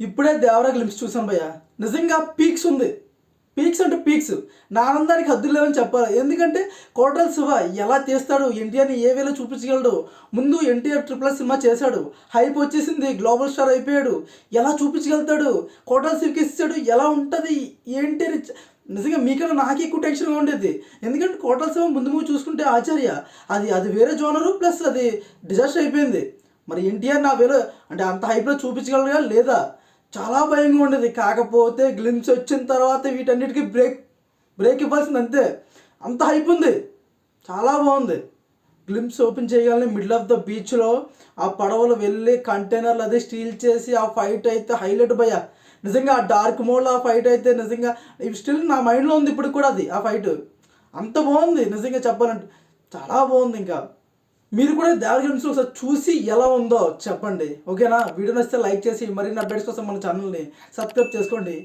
ఇప్పుడే దేవరా గ్లిమ్స్ చూసాను భయ్య. నిజంగా పీక్స్ ఉంది. పీక్స్ అంటే పీక్స్ నా ఆనందానికి హద్దులు లేవని చెప్పాలి. ఎందుకంటే కోటల్ శివ ఎలా తీస్తాడు? ఎన్టీఆర్ని ఏ వేలో చూపించగలడు? ముందు ఎన్టీఆర్ ట్రిపుల్ సినిమా చేశాడు. హైప్ వచ్చేసింది. గ్లోబల్ స్టార్ అయిపోయాడు. ఎలా చూపించగలుగుతాడు? కోటల్ శివకి ఇస్తాడు ఎలా ఉంటుంది? ఏంటి? అని నిజంగా మీకన్నా నాకు ఎక్కువ టెన్షన్గా ఉండేది. ఎందుకంటే కోటల్ శివ ముందు ముందు చూసుకుంటే ఆచార్య. అది అది వేరే జోనరు ప్లస్ అది డిజాస్టర్ అయిపోయింది. మరి ఎన్టీఆర్ నా వేలో అంటే అంత హైప్లో చూపించగలగా లేదా? చాలా భయంగా ఉండేది. కాకపోతే గ్లిమ్స్ వచ్చిన తర్వాత వీటన్నిటికీ బ్రేక్ బ్రేక్ ఇవ్వాల్సింది అంతే. అంత హైప్ ఉంది. చాలా బాగుంది. గ్లిమ్స్ ఓపెన్ చేయగానే మిడిల్ ఆఫ్ ద బీచ్లో ఆ పడవలు వెళ్ళి కంటైనర్లు అదే స్టీల్ చేసి ఆ ఫైట్ అయితే హైలైట్ భయ నిజంగా ఆ డార్క్ మోడ్లో ఆ ఫైట్ అయితే నిజంగా స్టిల్ నా మైండ్లో ఉంది ఇప్పుడు కూడా అది ఆ ఫైట్ అంత బాగుంది నిజంగా చెప్పాలంటే. చాలా బాగుంది ఇంకా. మీరు కూడా దేవర గేమ్స్ ఒకసారి చూసి ఎలా ఉందో చెప్పండి. ఓకేనా? వీడియో నచ్చితే లైక్ చేసి మరిన్ని అప్డేట్స్ కోసం మన ఛానల్ని సబ్స్క్రైబ్ చేసుకోండి.